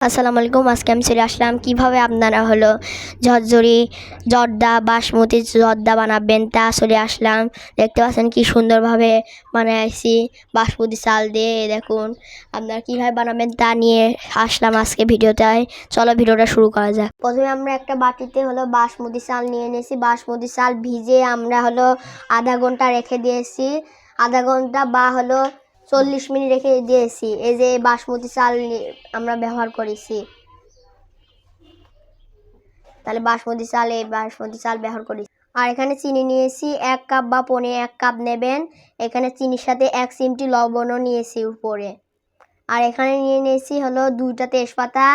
আসসালামু আলাইকুম, আজকে আমি চলে আসলাম কীভাবে আপনারা হলো ঝরঝরি জর্দা বাসমতি জর্দা বানাবেন তা চলে আসলাম। দেখতে পাচ্ছেন কি সুন্দরভাবে বানাইছি বাসমতি চাল দিয়ে দেখুন আপনারা কীভাবে বানাবেন তা নিয়ে আসলাম আজকে ভিডিওটায়। চলো ভিডিওটা শুরু করা যাক। প্রথমে আমরা একটা বাটিতে হলো বাসমতি চাল নিয়ে নিয়েছি। বাসমতি চাল ভিজে আমরা হলো আধা ঘণ্টা রেখে দিয়েছি। আধা ঘণ্টা বা হলো চল্লিশ মিনিট রেখে দিয়েছি। এই যে বাসমতি চাল আমরা ব্যবহার করেছি। তাহলে বাসমতি চাল এই বাসমতি চাল ব্যবহার করি। আর এখানে চিনি নিয়েছি এক কাপ বা পনে এক কাপ নেবেন। এখানে চিনির সাথে এক চিমটি লবণও নিয়েছি উপরে। আর এখানে নিয়ে নিয়েছি হলো দুইটা তেজপাতা,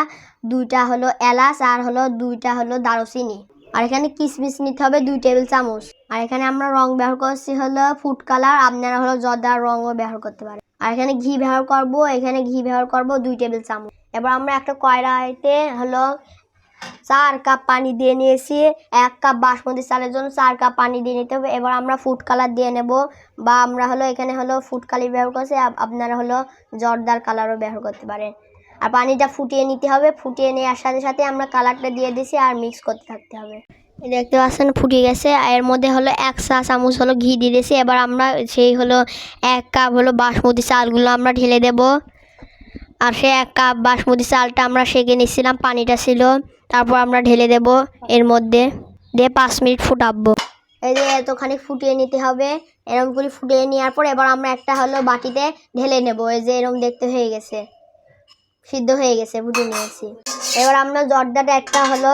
দুইটা হলো এলাচ, আর হলো দুইটা হলো দারুচিনি। আর এখানে কিশমিশ নিতে হবে দুই টেবিল চামচ। আর এখানে আমরা রং ব্যবহার করছি হলো ফুড কালার। আপনারা হলো জর্দার রঙও ব্যবহার করতে পারেন। আর এখানে ঘি ব্যবহার করব, এখানে ঘি ব্যবহার করব দুই টেবিল চামচ। এবার আমরা একটা কয়লাতে হলো চার কাপ পানি দিয়ে নিয়েছি, এক কাপ বাসমতি চালের জন্য চার কাপ পানি দিয়ে নিতে হবে। এবার আমরা ফুড কালার দিয়ে নেব, বা আমরা হলো এখানে হলো ফুড কালার ব্যবহার করছি আপনারা হলো জর্দার কালারও ব্যবহার করতে পারেন। আর পানিটা ফুটিয়ে নিতে হবে, ফুটিয়ে নেওয়ার সাথে সাথে আমরা কালারটা দিয়ে দিছি আর মিক্স করতে থাকতে হবে। দেখতে পাচ্ছেন, ফুটে গেছে। এর মধ্যে হলো এক চা চামচ হলো ঘি দিয়ে দিয়েছি। এবার আমরা সেই হলো এক কাপ হলো বাসমতি চালগুলো আমরা ঢেলে দেব। আর সে এক কাপ বাসমতি চালটা আমরা সেঁকে নিচ্ছিলাম পানিটা ছিল। তারপর আমরা ঢেলে দেব এর মধ্যে। দিয়ে পাঁচ মিনিট ফুটাবো। এই যে এতখানি ফুটিয়ে নিতে হবে। এরকম করে ফুটিয়ে নেওয়ার পর এবার আমরা একটা হলো বাটিতে ঢেলে নেব। এই যে এরম দেখতে হয়ে গেছে। সিদ্ধ হয়ে গেছে, ফুটিয়ে নিয়েছি। এবার আমরা জর্দাটা একটা হলো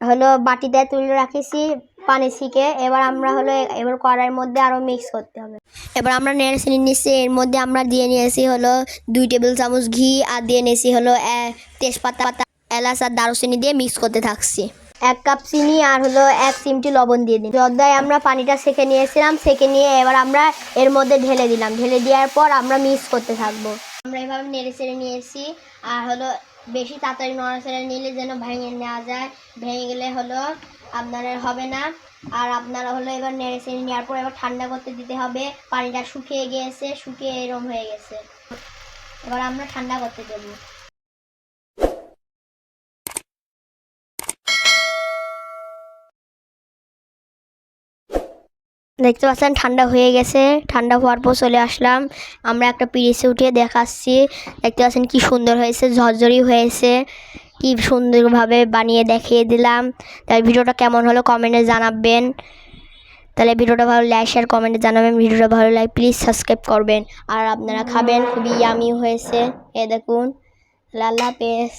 হলো বাটিতে তুলে রাখেছি পানি ছিকে। এবার আমরা হলো এবার কড়াইয়ের মধ্যে আরও মিক্স করতে হবে। এবার আমরা নেড়ে চিনি নিচ্ছি। এর মধ্যে আমরা দিয়ে নিয়েছি হলো দুই টেবিল চামচ ঘি আর দিয়ে নিয়েছি হলো তেজপাতা পাতা এলাচ আর দারুচিনি দিয়ে মিক্স করতে থাকছি। এক কাপ চিনি আর হলো এক চিমটি লবণ দিয়ে দিন জর্দায় আমরা পানিটা সেকে নিয়েছিলাম সেকে নিয়ে এবার আমরা এর মধ্যে ঢেলে দিলাম। ঢেলে দেওয়ার পর আমরা মিক্স করতে থাকব। আমরা এভাবে নেড়ে চেড়ে নিয়েছি। আর হলো বেশি তাড়াতাড়ি নড়াচড়া নিলে যেন ভেঙে নেওয়া যায়। ভেঙে গেলে হলো আপনার হবে না। আর আপনারা হলো এবার নেড়ে চেড়ে নেওয়ার পর এবার ঠান্ডা করতে দিতে হবে। পানিটা শুকিয়ে গিয়েছে, শুকিয়ে এরম হয়ে গেছে। এবার আমরা ঠান্ডা করতে দেবো। দেখতে পাচ্ছেন, ঠান্ডা হয়ে গেছে। ঠান্ডা হওয়ার পর চলে আসলাম। আমরা একটা পিরিসে উঠিয়ে দেখাচ্ছি। দেখতে পাচ্ছেন কি সুন্দর হয়েছে, ঝরঝরি হয়েছে। কি সুন্দরভাবে বানিয়ে দেখিয়ে দিলাম। তাই ভিডিওটা কেমন হলো কমেন্টে জানাবেন। তাহলে ভিডিওটা ভালো লাইক, শেয়ার, কমেন্টে জানাবেন। ভিডিওটা ভালো লাগে, প্লিজ সাবস্ক্রাইব করবেন। আর আপনারা খাবেন, খুবই ইয়ামি হয়েছে। এ দেখুন, আল্লাহ হাফেজ।